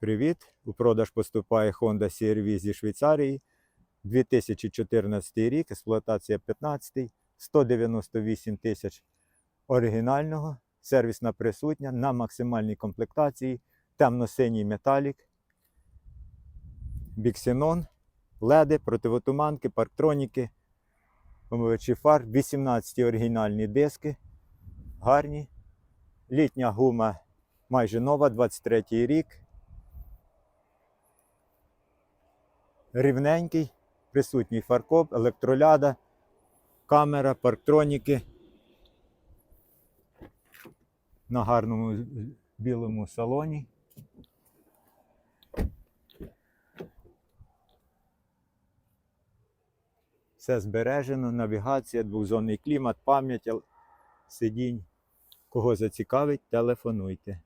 Привіт! У продаж поступає Honda CR-V зі Швейцарії. 2014 рік, експлуатація 15, 198 тисяч оригінального, сервісна присутня на максимальній комплектації, темно-синій металік, біксенон, леди, противотуманки, парктроніки, омивачі фар, 18 оригінальні диски, гарні. Літня гума майже нова, 23 рік. Рівненький, присутній фаркоп, електроляда, камера, парктроніки. На гарному білому салоні. Все збережено, навігація, двохзонний клімат, пам'ять сидінь. Кого зацікавить, телефонуйте.